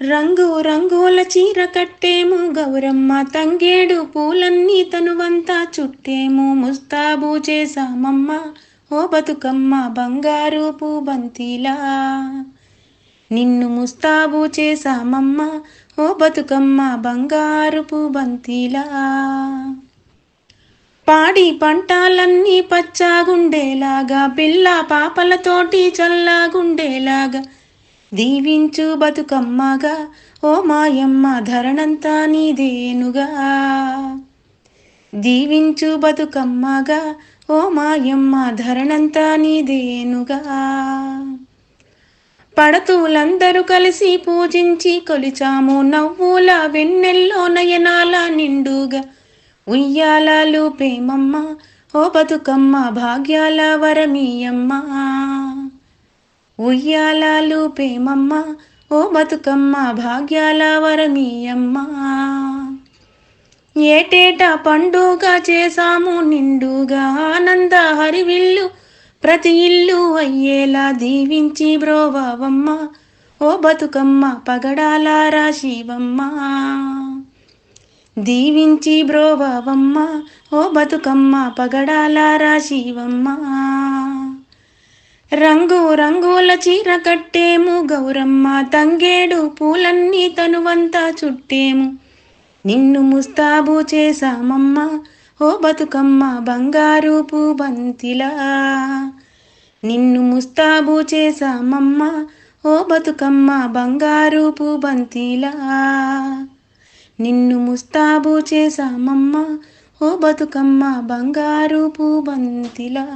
రంగు రంగుల చీర కట్టేము గౌరమ్మ తంగేడు పూలన్నీ తనువంతా చుట్టేము ముస్తాబు చేసామమ్మ ఓ బతుకమ్మ బంగారు బంతిలా నిన్ను ముస్తాబు చేసామమ్మ ఓ బతుకమ్మ బంగారు బంతిలా పాడి పంటాలన్నీ పచ్చాగుండేలాగా పిల్ల పాపలతోటి చల్లాగుండేలాగా దీవించు బతుకమ్మగా ఓ మాయమ్మ ధరణంతా నీదేనుగా. దీవించు బతుకమ్మగా ఓ మాయమ్మ ధరణంతా నీదేనుగా. పడతులందరూ కలిసి పూజించి కొలిచాము నవ్వుల వెన్నెల్లో నయనాల నిండుగా. ఉయ్యాలలు ప్రేమమ్మ ఓ బతుకమ్మ భాగ్యాల వరమీయమ్మ. ఉయ్యాలలు పేమమ్మ ఓ బతుకమ్మ భాగ్యాల వరమీయమ్మ. ఏటేటా పండుగ చేసాము నిండుగా ఆనంద హరివిల్లు ప్రతి ఇల్లు అయ్యేలా దీవించి బ్రోవమ్మ ఓ బతుకమ్మ పగడాల రాశివమ్మ. దీవించి బ్రోవమ్మ ఓ బతుకమ్మ పగడాల రాశివమ్మ. రంగు రంగుల చీర కట్టేము. గౌరమ్మ తంగేడు పూలన్నీ తనువంతా చుట్టేము. నిన్ను ముస్తాబు చేశామమ్మ ఓ బతుకమ్మ బంగారు బంతిలా. నిన్ను ముస్తాబు చేశామమ్మ ఓ బతుకమ్మ బంగారు బంతిలా. నిన్ను ముస్తాబు చేశామమ్మ ఓ బతుకమ్మ బంగారు బంతిలా.